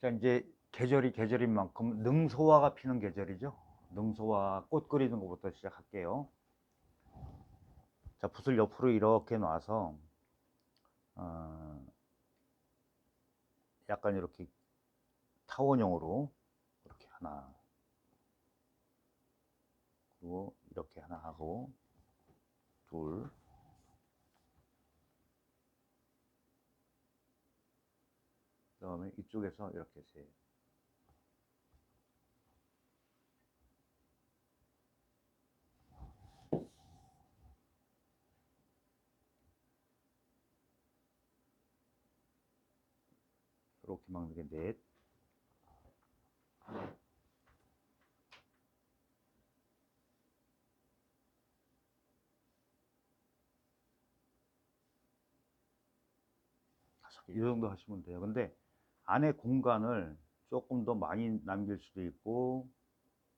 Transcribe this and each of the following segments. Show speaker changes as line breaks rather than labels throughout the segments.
자, 이제 계절이 계절인 만큼 능소화가 피는 계절이죠. 능소화 꽃 그리는 것부터 시작할게요. 자, 붓을 옆으로 이렇게 놔서 어, 약간 이렇게 타원형으로 이렇게 하나 그리고 이렇게 하나 하고 둘 그 다음에 이쪽에서 이렇게 세 이렇게 막는 게 넷. 이 정도 하시면 돼요. 근데 안에 공간을 조금 더 많이 남길 수도 있고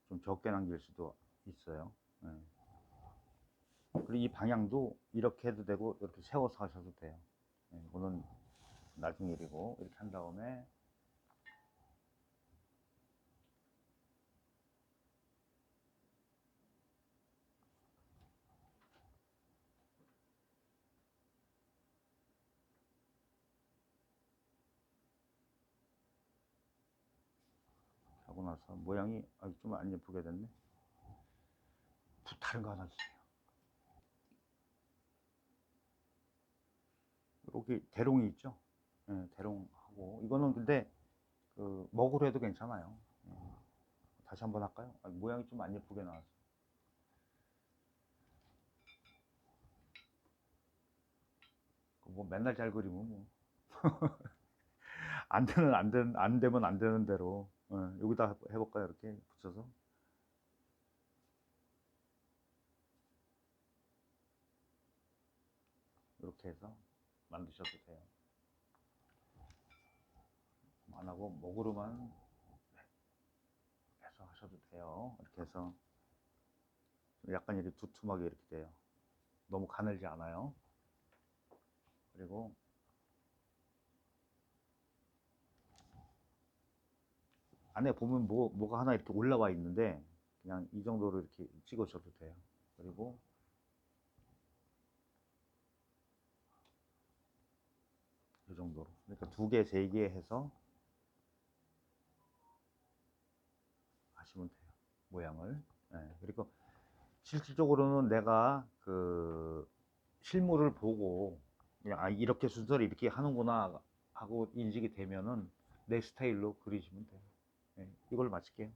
좀 적게 남길 수도 있어요. 예. 그리고 이 방향도 이렇게 해도 되고 이렇게 세워서 하셔도 돼요. 예, 이거는 나중 일이고 이렇게 한 다음에 나서 모양이 아, 좀안 예쁘게 됐네. 붓 다른 거 하나 주세요. 여기 대롱이 있죠? 예, 대롱하고 이거는 근데 그 먹으로 해도 괜찮아요. 예. 다시 한번 할까요? 아, 모양이 좀 안 예쁘게 나왔어. 그뭐 맨날 잘 그리면 뭐. 안 되는 안 되는 안 되면 안 되는 대로 예, 여기다 해볼까요? 이렇게 붙여서 이렇게 해서 만드셔도 돼요. 안 하고 목으로만 해서 하셔도 돼요. 이렇게 해서 약간 이렇게 두툼하게 이렇게 돼요. 너무 가늘지 않아요. 그리고 안에 보면 뭐, 뭐가 하나 이렇게 올라와 있는데 그냥 이 정도로 이렇게 찍으셔도 돼요. 그리고 이 정도로. 그러니까 두 개, 세 개 해서 하시면 돼요. 모양을. 예, 그리고 실질적으로는 내가 그 실물을 보고 그냥 아, 이렇게 순서를 이렇게 하는구나 하고 인식이 되면은 내 스타일로 그리시면 돼요. 예, 이걸 마칠게요.